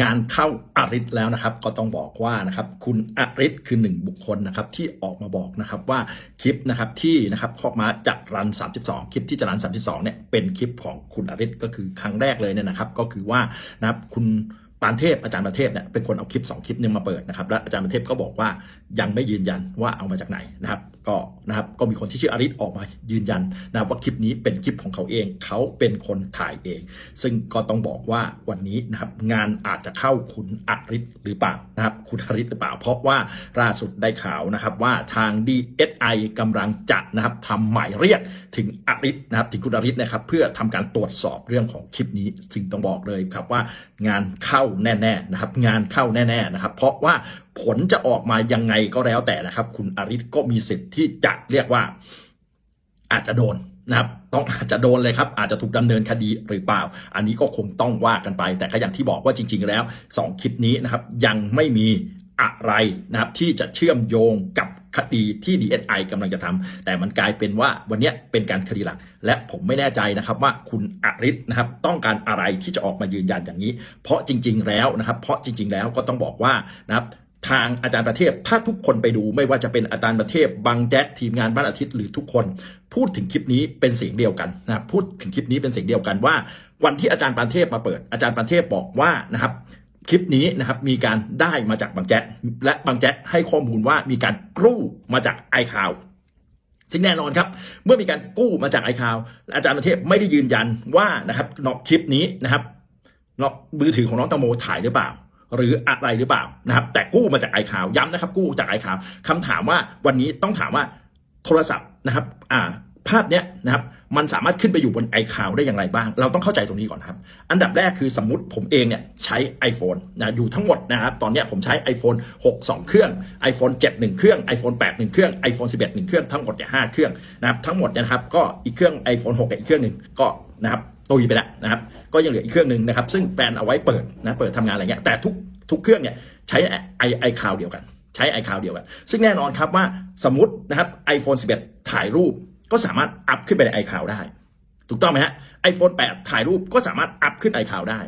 งานเข้าอาริสแล้วนะครับ ก็ต้องบอกว่านะครับคุณอาริสคือหนึ่งบุคคลนะครับที่ออกมาบอกนะครับว่าคลิปนะครับที่นะครับข้อมาจะรัน 32 คลิปที่จะรัน 32เนี่ยเป็นคลิปของคุณอาริสก็คือครั้งแรกเลยเนี่ยนะครับ ก็คือว่านะครับคุณ ปานเทพอาจารย์ประเทพเนี่ยเป็นคนเอาคลิป 2 คลิปนี่ยมาเปิดนะครับและอาจารย์ประเทพก็บอกว่ายังไม่ยืนยันว่าเอามาจากไหนนะครับก็นะครับก็มีคนที่ชื่ออาริสออกมายืนยันนะว่าคลิปนี้เป็นคลิปของเขาเองเขาเป็นคนถ่ายเอง ซึ่งก็ต้องบอกว่าวันนี้นะครับงานอาจจะเข้าคุณอาริสหรือเปล่านะครับคุณอาริสหรือเปล่า เพราะว่าล่าสุดได้ข่าวนะครับว่าทาง DSI กำลังจะนะครับทำหมายเรียกถึงอาริสนะครับถึงคุณอาริสนะครับเพื่อทำการตรวจสอบเรื่องของคลิปนี้ซึ่งต้องบอกเลยครับว่างานเข้าแน่ๆนะครับงานเข้าแน่ๆนะครับเพราะว่าผลจะออกมายังไงก็แล้วแต่นะครับ คุณอาริสก็มีสิทธิ์ที่จะเรียกว่าอาจจะโดนนะครับต้องอาจจะโดนเลยครับอาจจะถูกดำเนินคดีหรือเปล่า อันนี้ก็คงต้องว่ากันไป แต่ก็อย่างที่บอกว่าจริง ๆ แล้ว 2 คลิปนี้นะครับยังไม่มีอะไรนะครับที่จะเชื่อมโยงกับ คดีที่ DSI กำลังจะทำแต่มันกลายเป็นว่าวันนี้เป็นการคดีหลัก และผมไม่แน่ใจนะครับว่าคุณอริศนะครับต้องการอะไรที่จะออกมายืนยันอย่างนี้ เพราะจริง ๆ แล้วนะครับเพราะจริง ๆ แล้วก็ต้องบอกว่านะครับทางอาจารย์ประเทศถ้าทุกคนไปดูไม่ว่าจะเป็นอาจารย์ประเทศบางแจ๊กทีมงานบ้านอาทิตย์หรือทุกคน พูดถึงคลิปนี้เป็นเสียงเดียวกันนะครับพูดถึงคลิปนี้เป็นเสียงเดียวกันว่า วันที่อาจารย์ประเทศมาเปิดอาจารย์ประเทศบอกว่านะครับ คลิปนี้นะครับมีการได้มาจากบางแจ๊กและบางแจ๊กให้ข้อมูลว่ามีการกู้มาจากไอคาวซึ่งแน่นอนครับ เมื่อมีการกู้มาจากไอคาวอาจารย์ประเทศไม่ได้ยืนยันว่านะครับนอกคลิปนี้นะครับนอกมือถือของน้องตังโมถ่ายหรือเปล่า หรืออะไรหรือเปล่านะครับ แต่กู้มาจากไอคาวย้ำนะครับ กู้จากไอคาวคำถามว่าวันนี้ต้องถามว่าโทรศัพท์นะครับ อ่า ภาพเนี้ยนะครับมันสามารถขึ้นไปอยู่บนไอคาวได้อย่างไรบ้าง เราต้องเข้าใจตรงนี้ก่อนครับ อันดับแรกคือสมมติผมเองเนี่ยใช้ iPhone นะอยู่ทั้งหมดนะครับ ตอนนี้ผมใช้ iPhone 6 2 เครื่อง iPhone 7 1 เครื่อง iPhone 8 1 เครื่อง iPhone 11 1 เครื่องทั้งหมดเนี่ย5เครื่องนะครับทั้งหมดเนี่ยนะครับก็อีกเครื่อง iPhone 6กับอีกเครื่องหนึ่งก็นะครับตุยไปแล้วนะครับก็ยังเหลืออีกเครื่องหนึ่งนะครับซึ่งแฟนเอาไว้เปิดนะเปิดทำงานอะไรเงี้ยแต่ทุกทุกเครื่องเนี่ยใช้ไอไอคาวเดียวกัน ใช้ไอคาวเดียวกัน ซึ่งแน่นอนครับว่าสมมตินะครับ iPhone 11 ถ่ายรูป ก็สามารถอัพขึ้นไปในไอคาวได้ ถูกต้องไหมฮะ iPhone 8 ถ่ายรูปก็สามารถอัพขึ้นไอคาวได้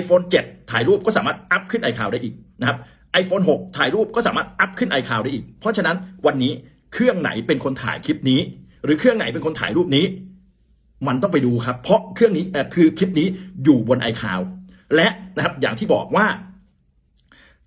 iPhone 7 ถ่ายรูปก็สามารถอัพขึ้นไอคาวได้อีกนะครับ iPhone 6 ถ่ายรูปก็สามารถอัพขึ้นไอคาวได้อีก เพราะฉะนั้นวันนี้เครื่องไหนเป็นคนถ่ายคลิปนี้ หรือเครื่องไหนเป็นคนถ่ายรูปนี้ มันต้องไปดูครับ เพราะเครื่องนี้คือคลิปนี้อยู่บนไอคาวและนะครับอย่างที่บอกว่า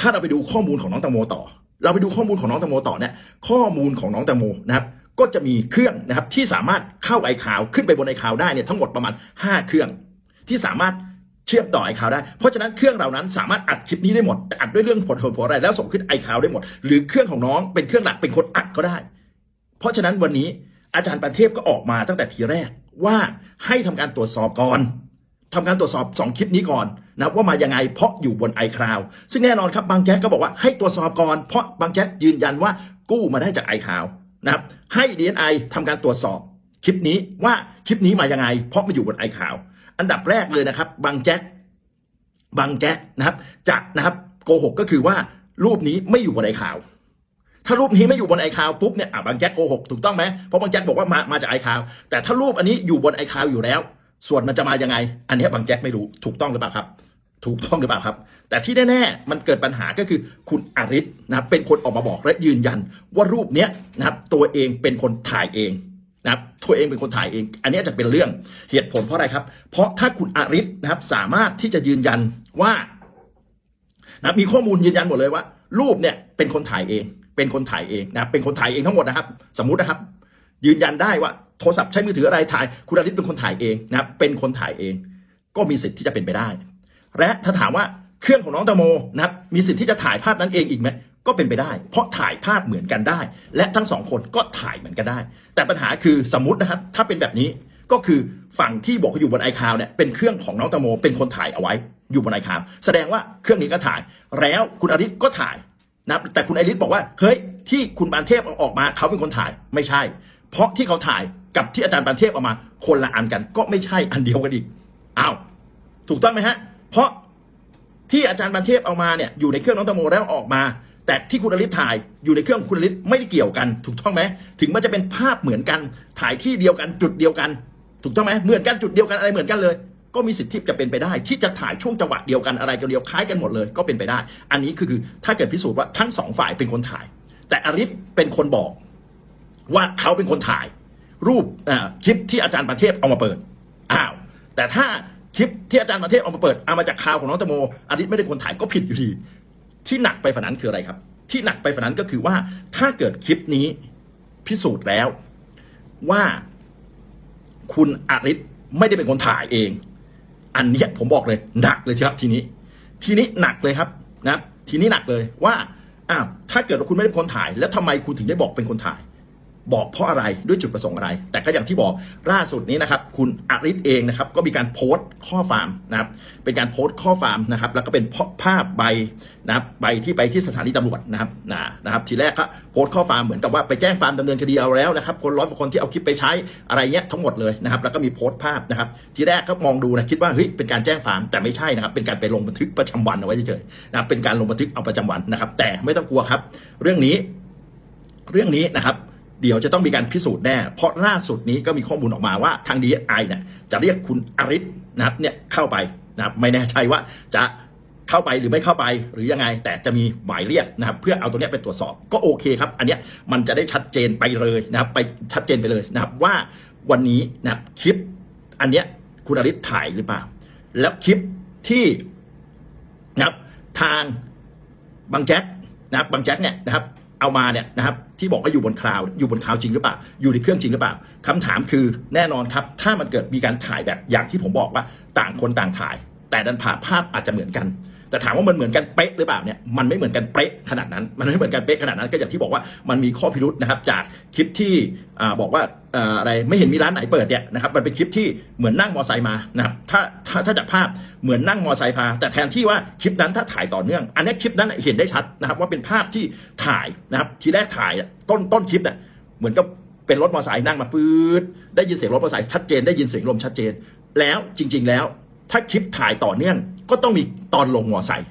ถ้าเราไปดูข้อมูลของน้องแตงโมต่อ เราไปดูข้อมูลของน้องแตงโมต่อเนี่ยข้อมูลของน้องแตงโมนะครับ ก็จะมีเครื่องนะครับที่สามารถเข้าไอคาวขึ้นไปบนไอคาวได้เนี่ยทั้งหมดประมาณ 5 เครื่อง ที่สามารถเชื่อมต่อไอคาวได้ เพราะฉะนั้นเครื่องเหล่านั้นสามารถอัดคลิปนี้ได้หมด อัดด้วยเรื่องผลผลผลอะไรแล้วส่งขึ้นไอคาวได้หมด หรือเครื่องของน้องเป็นเครื่องหลักเป็นคนอัดก็ได้ เพราะฉะนั้นวันนี้อาจารย์ประเทพก็ออกมาตั้งแต่ทีแรกว่าให้ทำการตรวจสอบก่อนทำการตรวจสอบ 2 คลิปนี้ก่อนนะว่ามายังไงเพราะอยู่บน iCloud ซึ่งแน่นอนครับบางแจ๊กก็บอกว่าให้ตรวจสอบก่อนเพราะบางแจ๊กยืนยันว่ากู้มาได้จาก iCloud นะครับให้ DNI ทำการตรวจสอบคลิปนี้ว่าคลิปนี้มายังไง เพราะมาอยู่บน iCloud อันดับแรกเลยนะครับบางแจ๊กบางแจ๊กนะครับจะนะครับโกหกก็คือว่ารูปนี้ไม่อยู่บน iCloud ถ้ารูปนี้ไม่อยู่บนไอคาวปุ๊บเนี่ยอะบางแจ๊กโกหกถูกต้องไหมเพราะบางแจ๊กบอกว่ามามาจากไอคาวแต่ถ้ารูปอันนี้อยู่บนไอคาวอยู่แล้ว ส่วนมันจะมายังไง อันนี้บางแจ๊กไม่รู้ถูกต้องหรือเปล่าครับ ถูกต้องหรือเปล่าครับ แต่ที่แน่ๆมันเกิดปัญหาก็คือคุณอาริศนะครับเป็นคนออกมาบอกและยืนยัน ว่ารูปเนี้ยนะครับตัวเองเป็นคนถ่ายเองนะครับตัวเองเป็นคนถ่ายเอง อันนี้จะเป็นเรื่องเหตุผลเพราะอะไรครับ เพราะถ้าคุณอาริศนะครับสามารถที่จะยืนยันว่านะมีข้อมูลยืนยันหมดเลยว่า รูปเนี่ยเป็นคนถ่ายเอง เป็นคนถ่ายเองนะเป็นคนถ่ายเองทั้งหมดนะครับ สมมุตินะครับ ยืนยันได้ว่าโทรศัพท์ใช้มือถืออะไรถ่าย คุณอาริศเป็นคนถ่ายเองนะครับเป็นคนถ่ายเอง ก็มีสิทธิ์ที่จะเป็นไปได้ และถ้าถามว่าเครื่องของน้องตังโมนะครับมีสิทธิ์ที่จะถ่ายภาพนั้นเองอีกไหมก็เป็นไปได้ เพราะถ่ายภาพเหมือนกันได้ และทั้งสองคนก็ถ่ายเหมือนกันได้ แต่ปัญหาคือสมมตินะครับถ้าเป็นแบบนี้ก็คือฝั่งที่บอกว่าอยู่บนไอคาวเนี่ยเป็นเครื่องของน้องตังโม เป็นคนถ่ายเอาไว้อยู่บนไอคาวแสดงว่าเครื่องนี้ก็ถ่าย แล้วคุณอริศก็ถ่ายนะแต่คุณไอริสบอกว่าเฮ้ยที่คุณปานเทพเอาออกมาเขาเป็นคนถ่ายไม่ใช่ เพราะที่เขาถ่ายกับที่อาจารย์ปานเทพเอามา คนละอันกันก็ไม่ใช่อันเดียวกันอีกอ้าวถูกต้องไหมฮะ เพราะที่อาจารย์ปานเทพเอามาเนี่ยอยู่ในเครื่องน้องตงโมแล้วออกมา แต่ที่คุณอริสถ่ายอยู่ในเครื่องคุณอริสไม่ได้เกี่ยวกัน ถูกต้องไหมถึงมันจะเป็นภาพเหมือนกันถ่ายที่เดียวกันจุดเดียวกัน ถูกต้องไหมเหมือนกันจุดเดียวกันอะไรเหมือนกันเลย ก็มีสิทธิ์ที่จะเป็นไปได้ ที่จะถ่ายช่วงจังหวะเดียวกันอะไรกันเดียวคล้ายกันหมดเลยก็เป็นไปได้ อันนี้คือคือถ้าเกิดพิสูจน์ว่าทั้งสองฝ่ายเป็นคนถ่าย แต่อริสเป็นคนบอก ว่าเขาเป็นคนถ่าย รูปคลิปที่อาจารย์ประเทศเอามาเปิดอ้าวแต่ถ้า คลิปที่อาจารย์ประเทศเอามาเปิดเอามาจากข่าวของน้องตงโมอริสไม่ได้คนถ่ายก็ผิดอยู่ดี ที่หนักไปฝันนั้นคืออะไรครับ ที่หนักไปฝันนั้นก็คือว่าถ้าเกิดคลิปนี้พิสูจน์แล้วว่าคุณอาริสไม่ได้เป็นคนถ่ายเอง อันนี้ผมบอกเลยหนักเลยครับทีนี้ ทีนี้หนักเลยครับนะทีนี้หนักเลยว่าอ้าวถ้าเกิดว่าคุณไม่ได้เป็นคนถ่าย แล้วทำไมคุณถึงได้บอกเป็นคนถ่าย บอกเพราะอะไรด้วยจุดประสงค์อะไร แต่ก็อย่างที่บอกล่าสุดนี้นะครับคุณอริศเองนะครับก็มีการโพสต์ข้อความนะครับเป็นการโพสต์ข้อความนะครับแล้วก็เป็นภาพใบนะครับใบที่ไปที่สถานีตำรวจนะครับนะนะครับทีแรกก็โพสต์ข้อความเหมือนกับว่าไปแจ้งความดำเนินคดีเอาแล้วนะครับคนร้อยกว่าคนที่เอาคลิปไปใช้อะไรเงี้ยทั้งหมดเลยนะครับแล้วก็มีโพสต์ภาพนะครับทีแรกก็มองดูนะคิดว่าเฮ้ยเป็นการแจ้งความแต่ไม่ใช่นะครับเป็นการไปลงบันทึกประจำวันเอาไว้เฉยๆนะครับเป็นการลงบันทึกเอาประจำวันนะครับแต่ไม่ต้องกลัวครับ เรื่องนี้เรื่องนี้นะครับ เดี๋ยวจะต้องมีการพิสูจน์แน่ เพราะล่าสุดนี้ก็มีข้อมูลออกมาว่าทางดีไอเนี่ยจะเรียกคุณอริศนะครับเนี่ยเข้าไปนะครับไม่แน่ใจว่าจะเข้าไปหรือไม่เข้าไปหรือยังไง แต่จะมีหมายเรียกนะครับเพื่อเอาตรงเนี้ยไปตรวจสอบก็โอเคครับ อันเนี้ยมันจะได้ชัดเจนไปเลยนะครับไปชัดเจนไปเลยนะครับว่าวันนี้นะครับคลิปอันเนี้ยคุณอริศถ่ายหรือเปล่า แล้วคลิปที่นะครับทางบางแจ็คนะครับบางแจ็คเนี่ยนะครับ เอามาเนี่ยนะครับที่บอกว่าอยู่บนคลาวอยู่บนคลาวจริงหรือเปล่า อยู่ในเครื่องจริงหรือเปล่าคำถามคือแน่นอนครับ ถ้ามันเกิดมีการถ่ายแบบอย่างที่ผมบอกว่าต่างคนต่างถ่าย แต่ดันผ่าภาพอาจจะเหมือนกัน แต่ถามว่ามันเหมือนกันเป๊ะหรือเปล่าเนี่ยมันไม่เหมือนกันเป๊ะขนาดนั้น มันไม่เหมือนกันเป๊ะขนาดนั้นก็อย่างที่บอกว่ามันมีข้อพิรุษนะครับจากคลิปที่อ่าบอกว่า อะไรไม่เห็นมีร้านไหนเปิดเนี่ยนะครับมันเป็นคลิปที่เหมือนนั่งมอไซค์มานะครับถ้าถ้าถ้าจากภาพเหมือนนั่งมอไซค์พา แต่แทนที่ว่าคลิปนั้นถ้าถ่ายต่อเนื่อง อันนี้คลิปนั้นเห็นได้ชัดนะครับ ว่าเป็นภาพที่ถ่ายนะครับทีแรกถ่ายต้นต้นคลิปเนี่ยเหมือนกับเป็นรถมอเตอร์ไซค์นั่งมาปื๊ดได้ยินเสียงรถมอเตอร์ไซค์ชัดเจนได้ยินเสียงลมชัดเจน แล้วจริง ๆ แล้ว ถ้าคลิปถ่ายต่อเนื่อง ก็ต้องมีตอนลงมอเตอร์ไซค์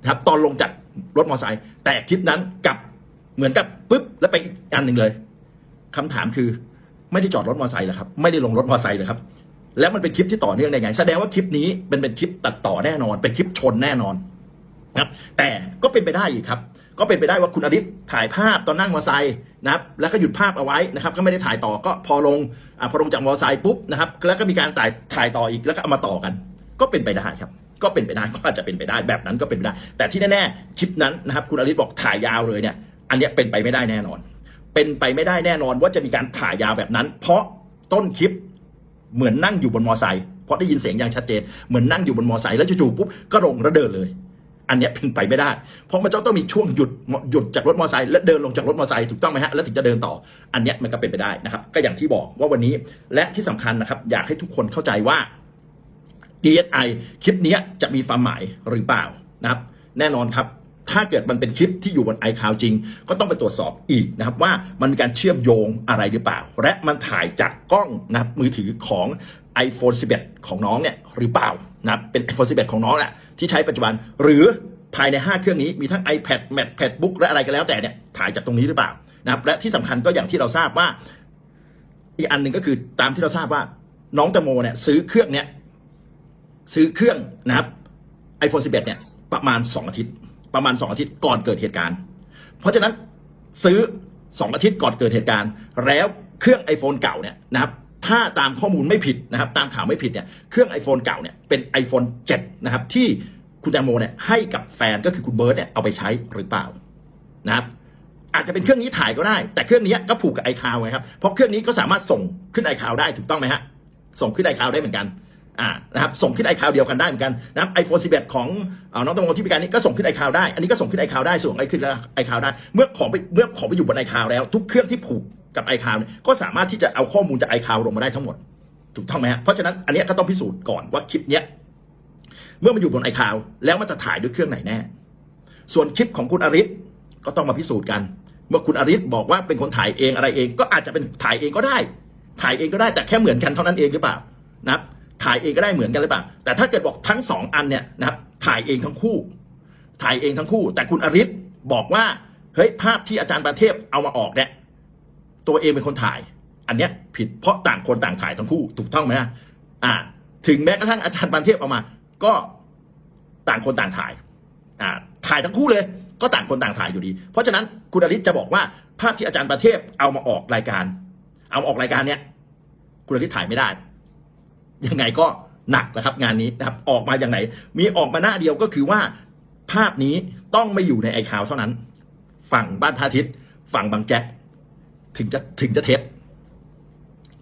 นะครับตอนลงจากรถมอเตอร์ไซค์แต่คลิปนั้นกลับเหมือนกับปุ๊บแล้วไปอีกอันหนึ่งเลย คำถามคือไม่ได้จอดรถมอเตอร์ไซค์เหรอครับไม่ได้ลงรถมอเตอร์ไซค์เลยครับแล้วมันเป็นคลิปที่ต่อเนื่องได้ไง แสดงว่าคลิปนี้เป็นเป็นคลิปตัดต่อแน่นอน เป็นคลิปชนแน่นอนนะครับแต่ก็เป็นไปได้อีกครับ ก็เป็นไปได้ว่าคุณอดิศถ่ายภาพตอนนั่งมอเตอร์ไซค์นะครับแล้วก็หยุดภาพเอาไว้นะครับ ก็ไม่ได้ถ่ายต่อก็พอลงอ่าพอลงจากมอเตอร์ไซค์ปุ๊บนะครับแล้วก็มีการถ่ายถ่ายต่ออีกแล้วก็เอามาต่อกัน ก็เป็นไปได้ครับก็เป็นไปได้ก็อาจจะเป็นไปได้แบบนั้นก็เป็นไปได้ แต่ที่แน่ๆคลิปนั้นนะครับคุณอริศบอกถ่ายยาวเลยเนี่ยอันนี้เป็นไปไม่ได้แน่นอน เป็นไปไม่ได้แน่นอนว่าจะมีการถ่ายยาวแบบนั้น เพราะต้นคลิปเหมือนนั่งอยู่บนมอไซค์เพราะได้ยินเสียงอย่างชัดเจนเหมือนนั่งอยู่บนมอไซค์แล้วจู่ๆปุ๊บก็ลงแล้วเดินเลย อันนี้เป็นไปไม่ได้ เพราะมันจะต้องมีช่วงหยุดหยุดจากรถมอเตอร์ไซค์และเดินลงจากรถมอเตอร์ไซค์ถูกต้องไหมฮะแล้วถึงจะเดินต่อ อันนี้มันก็เป็นไปได้นะครับ ก็อย่างที่บอกว่าวันนี้และที่สำคัญนะครับ อยากให้ทุกคนเข้าใจว่า DSI คลิปนี้จะมีความหมายหรือเปล่านะครับ แน่นอนครับ ถ้าเกิดมันเป็นคลิปที่อยู่บน iCloud จริง ก็ต้องไปตรวจสอบอีกนะครับว่ามันมีการเชื่อมโยงอะไรหรือเปล่า และมันถ่ายจากกล้องนะครับมือถือของ iPhone 11 ของน้องเนี่ยหรือเปล่านะเป็น iPhone 11 ของน้องแหละที่ใช้ปัจจุบันหรือภายใน 5 เครื่องนี้มีทั้ง iPad Mac Pad Book และอะไรก็แล้วแต่เนี่ยถ่ายจากตรงนี้หรือเปล่านะครับและที่สำคัญก็อย่างที่เราทราบว่า อีกอันหนึ่งก็คือตามที่เราทราบว่าน้องแตงโมเนี่ยซื้อเครื่องเนี้ยซื้อเครื่องนะครับ iPhone 11 เนี่ยประมาณ 2 อาทิตย์ ประมาณ 2 อาทิตย์ก่อนเกิดเหตุการณ์ เพราะฉะนั้นซื้อ 2 อาทิตย์ก่อนเกิดเหตุการณ์ แล้วเครื่อง iPhone เก่าเนี่ยนะครับถ้าตามข้อมูลไม่ผิดนะครับ ตามข่าวไม่ผิดเนี่ยเครื่อง iPhone เก่าเนี่ยเป็น iPhone 7 นะครับ ที่คุณแตงโมเนี่ยให้กับแฟนก็คือคุณเบิร์ตเนี่ยเอาไปใช้หรือเปล่านะครับอาจจะเป็นเครื่องนี้ถ่ายก็ได้ แต่เครื่องนี้ก็ผูกกับไอคาวไงครับเพราะเครื่องนี้ก็สามารถส่งขึ้นไอคาวได้ถูกต้องไหมฮะส่งขึ้นไอคาวได้เหมือนกัน อ่านะครับส่งขึ้นไอคาวเดียวกันได้เหมือนกันนะครับไอโฟน11ของเอ่อน้องตงโมที่พิการนี้ก็ส่งขึ้นไอคาวได้ อันนี้ก็ส่งขึ้นไอคาวได้ส่งไอขึ้นไอคาวได้ เมื่อของไปเมื่อของไปอยู่บนไอคาวแล้ว ทุกเครื่องที่ผูกกับไอคาวก็สามารถที่จะเอาข้อมูลจากไอคาวลงมาได้ทั้งหมดถูกต้องไหมฮะเพราะฉะนั้นอันนี้ก็ต้องพิสูจน์ก่อนว่าคลิปเนี้ยเมื่อมันอยู่บนไอคาวแล้วมันจะถ่ายด้วยเครื่องไหนแน่ ส่วนคลิปของคุณอริศก็ต้องมาพิสูจน์กันเมื่อคุณอริศบอกว่าเป็นคนถ่ายเองอะไรเอง ก็อาจจะเป็นถ่ายเองก็ได้ ถ่ายเองก็ได้แต่แค่เหมือนกันเท่านั้นเองหรือเปล่านะครับ ถ่ายเองก็ได้เหมือนกันหรือเปล่าแต่ถ้าเกิดบอกทั้งสองอันเนี่ยนะครับถ่ายเองทั้งคู่ ถ่ายเองทั้งคู่ แต่คุณอริศบอกว่าเฮ้ยภาพที่อาจารย์ประเทพเอามาออกเนี่ยตัวเองเป็นคนถ่าย อันเนี้ยผิดเพราะต่างคนต่างถ่ายทั้งคู่ถูกต้องไหมฮะอ่า ถึงแม้กระทั่งอาจารย์ปานเทพเอามา ก็ต่างคนต่างถ่ายอ่าถ่ายทั้งคู่เลย ก็ต่างคนต่างถ่ายอยู่ดี เพราะฉะนั้นคุณอริศจะบอกว่าภาพที่อาจารย์ประเทพเอามาออกรายการ เอามาออกรายการเนี้ยคุณอริศถ่ายไม่ได้ ยังไงก็หนักนะครับงานนี้นะครับออกมาอย่างไหน มีออกมาหน้าเดียวก็คือว่า ภาพนี้ต้องไม่อยู่ในไอคาวเท่านั้น ฝั่งบ้านพระอาทิตย์ฝั่งบางแจ็คถึงจะถึงจะเท็จ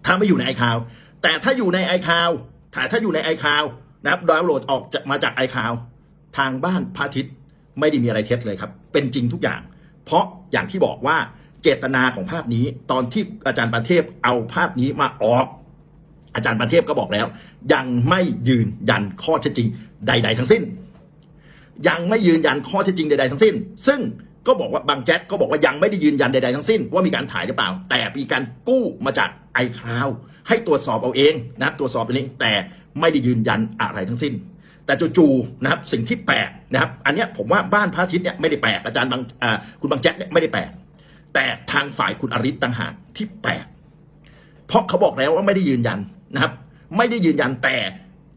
ถ้าไม่อยู่ในไอคาวแต่ถ้าอยู่ในไอคาวถ้าถ้าอยู่ในไอคาวนะครับดาวน์โหลดออกจากมาจากไอคาวทางบ้านพระอาทิตย์ไม่ได้มีอะไรเท็จเลยครับ เป็นจริงทุกอย่าง เพราะอย่างที่บอกว่าเจตนาของภาพนี้ ตอนที่อาจารย์ปันเทพเอาภาพนี้มาออก อาจารย์ปันเทพก็บอกแล้ว ยังไม่ยืนยันข้อเท็จจริงใด ๆ ทั้งสิ้น ยังไม่ยืนยันข้อเท็จจริงใด ๆ ทั้งสิ้น ซึ่งก็บอกว่าบางแจ็คก็บอกว่ายังไม่ได้ยืนยันใด ๆ ทั้งสิ้น ว่ามีการถ่ายหรือเปล่า แต่มีการกู้มาจากไอคลาวให้ตรวจสอบเอาเองนะครับตรวจสอบเอาเองแต่ไม่ได้ยืนยันอะไรทั้งสิ้น แต่จู่ๆนะครับสิ่งที่แปลกนะครับอันนี้ผมว่าบ้านพระอาทิตย์เนี่ยไม่ได้แปลกอาจารย์บางคุณบางแจ็คเนี่ยไม่ได้แปลกแต่ทางฝ่ายคุณอริศต่างหากที่แปลกเพราะเขาบอกแล้วว่าไม่ได้ยืนยัน นะครับ ไม่ได้ยืนยันแต่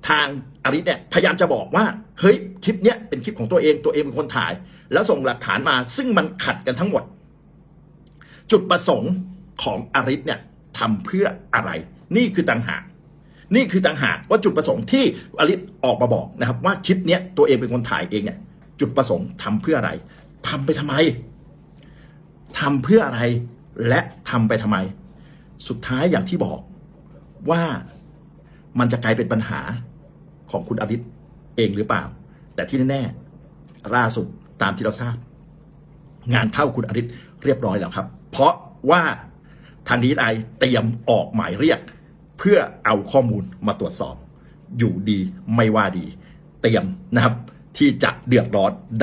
ทางอริสเนี่ยพยายามจะบอกว่า เฮ้ยคลิปเนี้ยเป็นคลิปของตัวเองตัวเองเป็นคนถ่าย แล้วส่งหลักฐานมาซึ่งมันขัดกันทั้งหมด จุดประสงค์ของอริสเนี่ยทำเพื่ออะไร นี่คือต่างหากนี่คือต่างหากว่าจุดประสงค์ที่อริสออกมาบอกนะครับ ว่าคลิปเนี้ยตัวเองเป็นคนถ่ายเองเนี่ยจุดประสงค์ทำเพื่ออะไรทำไปทำไมทำเพื่ออะไรและทำไปทำไม สุดท้ายอย่างที่บอก ว่ามันจะกลายเป็นปัญหาของคุณอดิตเองหรือเปล่า แต่ที่แน่ๆล่าสุดตามที่เราทราบ งานเข้าคุณอดิตเรียบร้อยแล้วครับ เพราะว่าทางดีไอเตรียมออกหมายเรียก เพื่อเอาข้อมูลมาตรวจสอบ อยู่ดีไม่ว่าดี เตรียมนะครับที่จะเดือดร้อนได้